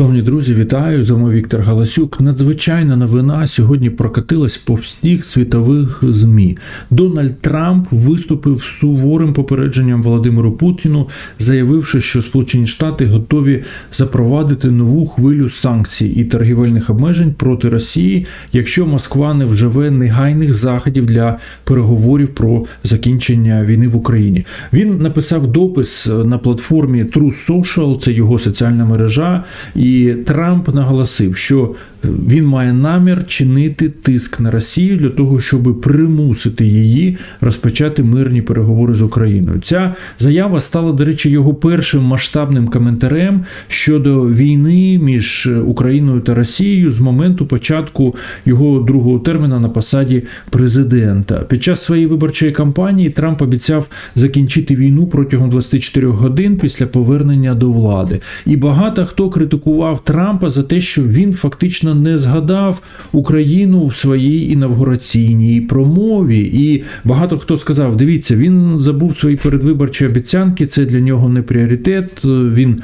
Шановні друзі, вітаю! З вами Віктор Галасюк. Надзвичайна новина сьогодні прокатилась по всіх світових ЗМІ. Дональд Трамп виступив суворим попередженням Володимиру Путіну, заявивши, що Сполучені Штати готові запровадити нову хвилю санкцій і торгівельних обмежень проти Росії, якщо Москва не вживе негайних заходів для переговорів про закінчення війни в Україні. Він написав допис на платформі True Social, це його соціальна мережа. І Трамп наголосив, що він має намір чинити тиск на Росію для того, щоб примусити її розпочати мирні переговори з Україною. Ця заява стала, до речі, його першим масштабним коментарем щодо війни між Україною та Росією з моменту початку його другого терміна на посаді президента. Під час своєї виборчої кампанії Трамп обіцяв закінчити війну протягом 24 годин після повернення до влади. І багато хто критикував Трампа за те, що він фактично не згадав Україну в своїй інавгураційній промові. І багато хто сказав: дивіться, він забув свої передвиборчі обіцянки. Це для нього не пріоритет. Він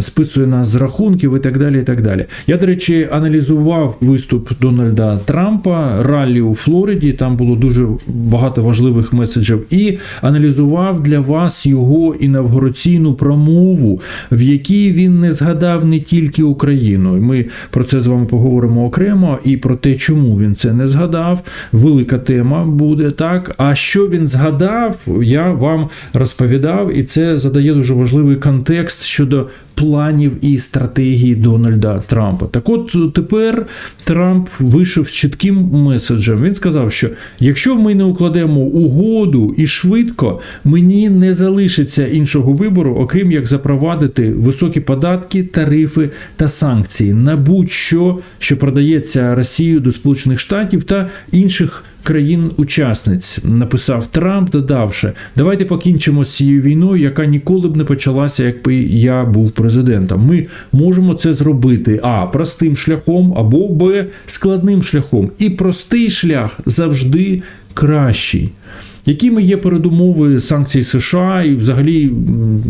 списує нас з рахунків і так далі. І так далі. Я, до речі, аналізував виступ Дональда Трампа раллі у Флориді. Там було дуже багато важливих меседжів, і аналізував для вас його інавгураційну промову, в якій він не згадав не тільки Україну. Ми про це з вами поговоримо окремо і про те, чому він це не згадав. Велика тема буде так. А що він згадав, я вам розповідав, і це задає дуже важливий контекст щодо планів і стратегії Дональда Трампа. Так от тепер Трамп вийшов з чітким меседжем. Він сказав, що якщо ми не укладемо угоду і швидко, мені не залишиться іншого вибору, окрім як запровадити високі податки, тарифи та санкції на будь-що, що продається Росією до Сполучених Штатів та інших країн-учасниць, написав Трамп, додавши: давайте покінчимо з цією війною, яка ніколи б не почалася, якби я був президентом. Ми можемо це зробити а простим шляхом або б складним шляхом. І простий шлях завжди кращий. Якими є передумови санкцій США і, взагалі,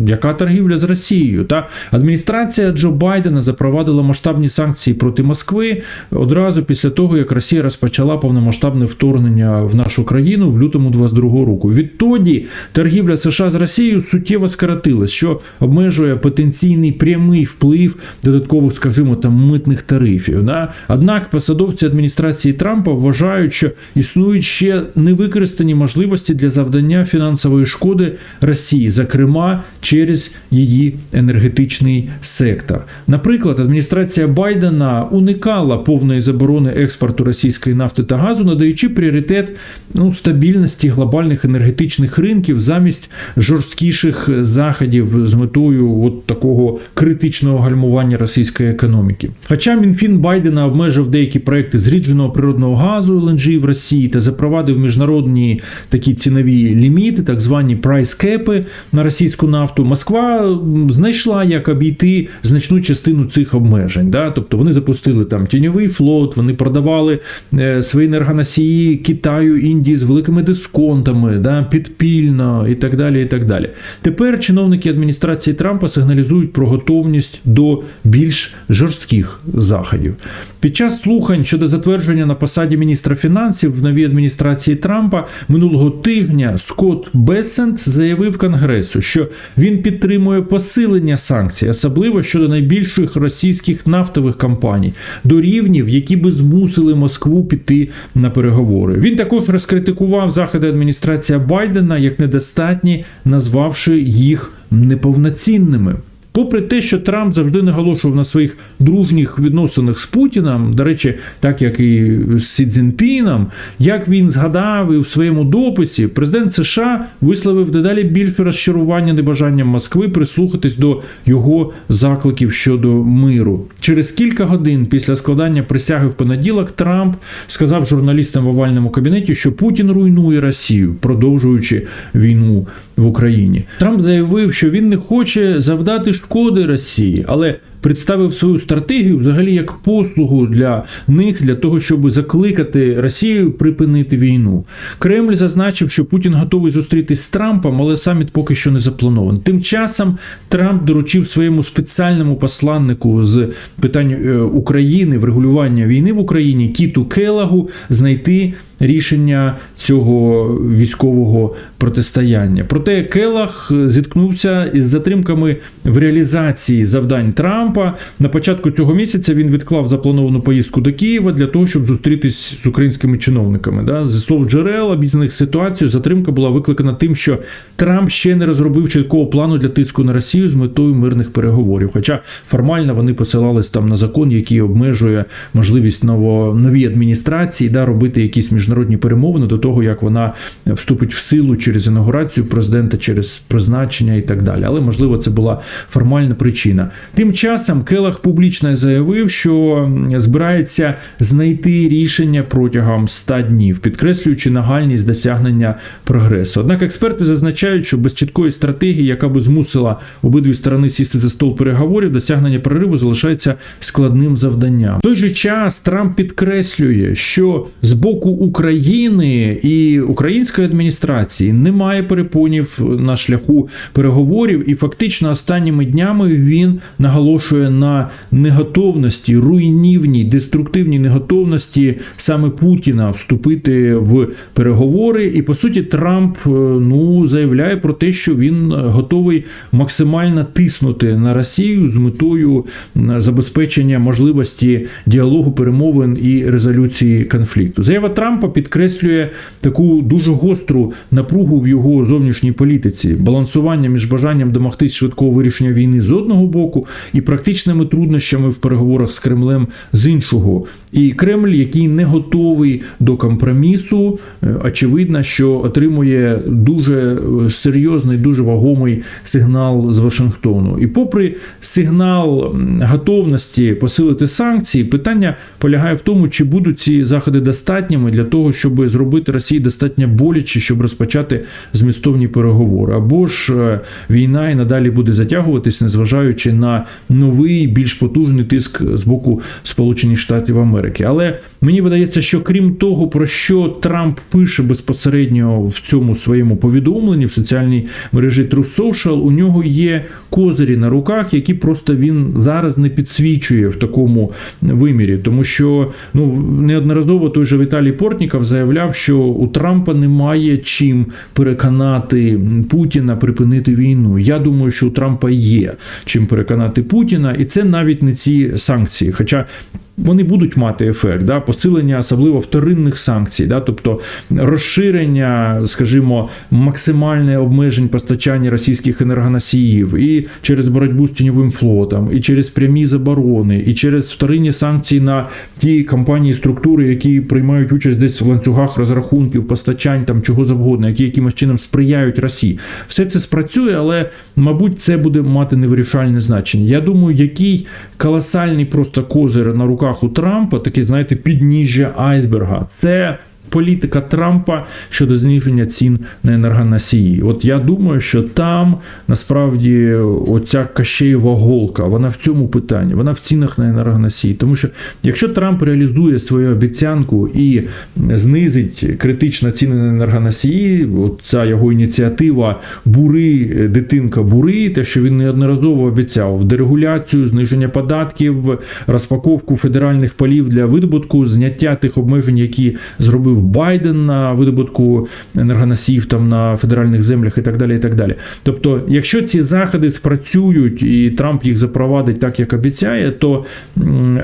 яка торгівля з Росією? Та адміністрація Джо Байдена запровадила масштабні санкції проти Москви одразу після того, як Росія розпочала повномасштабне вторгнення в нашу країну в лютому 22-го року. Відтоді торгівля США з Росією суттєво скоротилась, що обмежує потенційний прямий вплив додаткових, скажімо, там митних тарифів. Да? Однак посадовці адміністрації Трампа вважають, що існують ще невикористані можливості для завдання фінансової шкоди Росії, зокрема через її енергетичний сектор. Наприклад, адміністрація Байдена уникала повної заборони експорту російської нафти та газу, надаючи пріоритет ну, стабільності глобальних енергетичних ринків замість жорсткіших заходів з метою от такого критичного гальмування російської економіки. Хоча Мінфін Байдена обмежив деякі проекти зрідженого природного газу ЛНЖ в Росії та запровадив міжнародні такі цінові ліміти, так звані прайс-кепи на російську нафту, Москва знайшла, як обійти значну частину цих обмежень. Да? Тобто вони запустили там тіньовий флот, вони продавали е, свої енергоносії Китаю, Індії з великими дисконтами, да? підпільно і так далі. і так далі. Тепер чиновники адміністрації Трампа сигналізують про готовність до більш жорстких заходів. Під час слухань щодо затвердження на посаді міністра фінансів в новій адміністрації Трампа минулого тижня Скотт Бесент заявив Конгресу, що він підтримує посилення санкцій, особливо щодо найбільших російських нафтових компаній, до рівнів, які би змусили Москву піти на переговори. Він також розкритикував заходи адміністрації Байдена як недостатні, назвавши їх неповноцінними. Попри те, що Трамп завжди наголошував на своїх дружніх відносинах з Путіним, до речі, так як і з Сі Цзіньпіном, як він згадав і в своєму дописі, президент США висловив дедалі більше розчарування небажанням Москви прислухатись до його закликів щодо миру. Через кілька годин після складання присяги в понеділок Трамп сказав журналістам в овальному кабінеті, що Путін руйнує Росію, продовжуючи війну в Україні. Трамп заявив, що він не хоче завдати шкоди Росії, але представив свою стратегію взагалі як послугу для них для того, щоб закликати Росію припинити війну. Кремль зазначив, що Путін готовий зустрітись з Трампом, але саміт поки що не запланований. Тим часом Трамп доручив своєму спеціальному посланнику з питань е, України врегулювання війни в Україні Кіту Келагу знайти рішення цього військового протистояння. Проте Келах зіткнувся із затримками в реалізації завдань Трампа. На початку цього місяця він відклав заплановану поїздку до Києва для того, щоб зустрітись з українськими чиновниками. Да? Зі слов джерел, обізнаних ситуацією, затримка була викликана тим, що Трамп ще не розробив чіткого плану для тиску на Росію з метою мирних переговорів. Хоча формально вони посилались там на закон, який обмежує можливість ново, адміністрації да, робити якісь міжнародні перемовини до того, як вона вступить в силу через інаугурацію президента, через призначення і так далі. Але можливо це була формальна причина. Тим часом Келах публічно заявив, що збирається знайти рішення протягом 100 днів, підкреслюючи нагальність досягнення прогресу. Однак експерти зазначають, що без чіткої стратегії, яка би змусила обидві сторони сісти за стол переговорів, досягнення прориву залишається складним завданням. В той же час Трамп підкреслює, що з боку України і української адміністрації немає перепонів на шляху переговорів, і фактично останніми днями він наголошує на неготовності, руйнівній, деструктивній неготовності саме Путіна вступити в переговори. І по суті, Трамп е, ну заявляє про те, що він готовий максимально тиснути на Росію з метою забезпечення можливості діалогу перемовин і резолюції конфлікту. Заява Трампа підкреслює таку дуже гостру напругу в його зовнішній політиці, балансування між бажанням домогтись швидкого вирішення війни з одного боку і практичними труднощами в переговорах з Кремлем з іншого. І Кремль, який не готовий до компромісу, е, очевидно, що отримує дуже е, серйозний, дуже вагомий сигнал з Вашингтону. І попри сигнал готовності посилити санкції, питання полягає в тому, чи будуть ці заходи достатніми для того, щоб зробити Росії достатньо боляче, щоб розпочати змістовні переговори. Або ж е, війна і надалі буде затягуватись, незважаючи на новий більш потужний тиск з боку Сполучених Штатів Америки. Але мені видається, що крім того, про що Трамп пише безпосередньо в цьому своєму повідомленні в соціальній мережі True Social, у нього є козирі на руках, які просто він зараз не підсвічує в такому вимірі, тому що ну неодноразово той же Віталій Портніков заявляв, що у Трампа немає чим переконати Путіна припинити війну. Я думаю, що у Трампа є чим переконати Путіна, і це навіть не ці санкції. Хоча вони будуть мати ефект, да, посилення, особливо вторинних санкцій, да, тобто розширення, скажімо, максимальне обмежень постачання російських енергоносіїв і через боротьбу з тіньовим флотом, і через прямі заборони, і через вторинні санкції на ті компанії, структури, які приймають участь десь в ланцюгах розрахунків, постачань там чого завгодно, які якимось чином сприяють Росії. Все це спрацює, але мабуть, це буде мати невирішальне значення. Я думаю, який колосальний просто козир на руках у Трампа, таке, знаєте, підніжжя айсберга. Це політика Трампа щодо зниження цін на енергоносії. От я думаю, що там насправді оця кащеєва голка, вона в цьому питанні, вона в цінах на енергоносії. Тому що якщо Трамп реалізує свою обіцянку і знизить критично ціни на енергоносії, от ця його ініціатива бури, дитинка бури, те, що він неодноразово обіцяв, дерегуляцію, зниження податків, розпаковку федеральних полів для видобутку, зняття тих обмежень, які зробив Байден на видобутку енергоносіїв там на федеральних землях і так далі. і так далі. Тобто, якщо ці заходи спрацюють і Трамп їх запровадить так, як обіцяє, то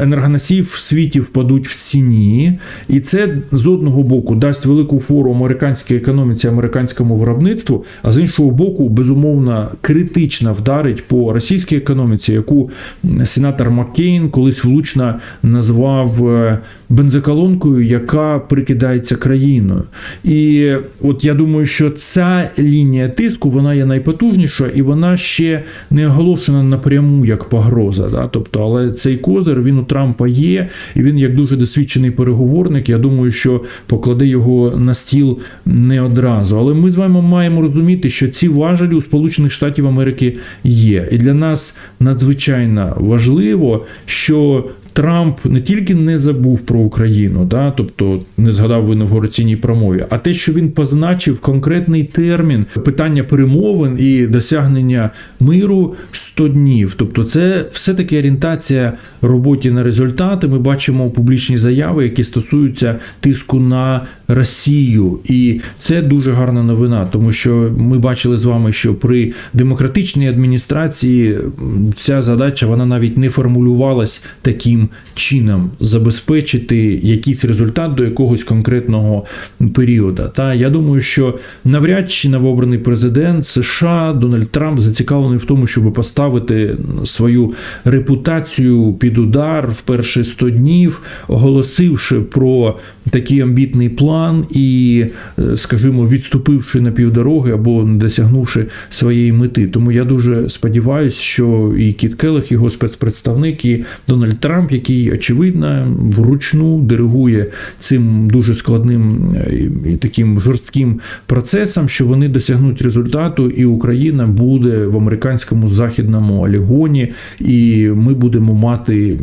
енергоносії в світі впадуть в ціні, і це з одного боку дасть велику фору американській економіці, американському виробництву, а з іншого боку, безумовно, критично вдарить по російській економіці, яку сенатор Маккейн колись влучно назвав е, бензоколонкою, яка прикидається країною. І от я думаю, що ця лінія тиску вона є найпотужніша, і вона ще не оголошена напряму як погроза. Да? Тобто, але цей козир він у Трампа є, і він як дуже досвідчений переговорник. Я думаю, що покладе його на стіл не одразу. Але ми з вами маємо розуміти, що ці важелі у Сполучених Штатів Америки є. І для нас надзвичайно важливо, що Трамп не тільки не забув про Україну, да, тобто не згадав в інавгураційній промові, а те, що він позначив конкретний термін питання перемовин і досягнення миру 100 днів. Тобто, це все-таки орієнтація роботі на результати. Ми бачимо публічні заяви, які стосуються тиску на Росію, і це дуже гарна новина, тому що ми бачили з вами, що при демократичній адміністрації ця задача вона навіть не формулювалась таким чином забезпечити якийсь результат до якогось конкретного періоду. Та я думаю, що навряд чи новообраний президент США Дональд Трамп зацікавлений в тому, щоб поставити свою репутацію під удар в перші 100 днів, оголосивши про такий амбітний план і, е, скажімо, відступивши на півдороги або не досягнувши своєї мети. Тому я дуже сподіваюся, що і Кіт Келех, його спецпредставник, і Дональд Трамп, який очевидно вручну диригує цим дуже складним е, і таким жорстким процесом, що вони досягнуть результату, і Україна буде в американському західному олігоні, і ми будемо мати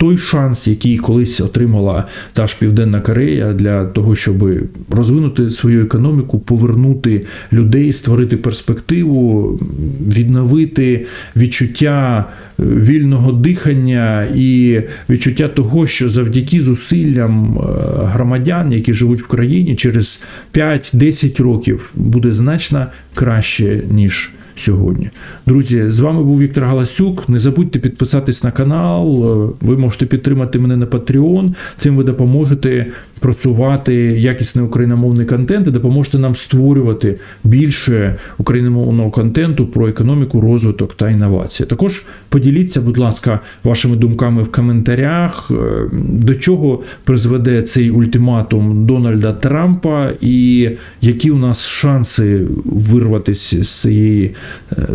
той шанс, який колись отримала та ж Південна Корея для того, щоб розвинути свою економіку, повернути людей, створити перспективу, відновити відчуття е, вільного дихання і відчуття того, що завдяки зусиллям е, громадян, які живуть в країні, через 5-10 років буде значно краще ніж сьогодні. Друзі, з вами був Віктор Галасюк. Не забудьте підписатись на канал. Е, Ви можете підтримати мене на Patreon. Цим ви допоможете просувати якісний україномовний контент і допоможете нам створювати більше україномовного контенту про економіку, розвиток та інновації. Також поділіться, будь ласка, вашими думками в коментарях, е, до чого призведе цей ультиматум Дональда Трампа, і які у нас шанси вирватися з цієї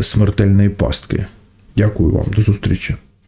смертельної пастки. Дякую вам, до зустрічі.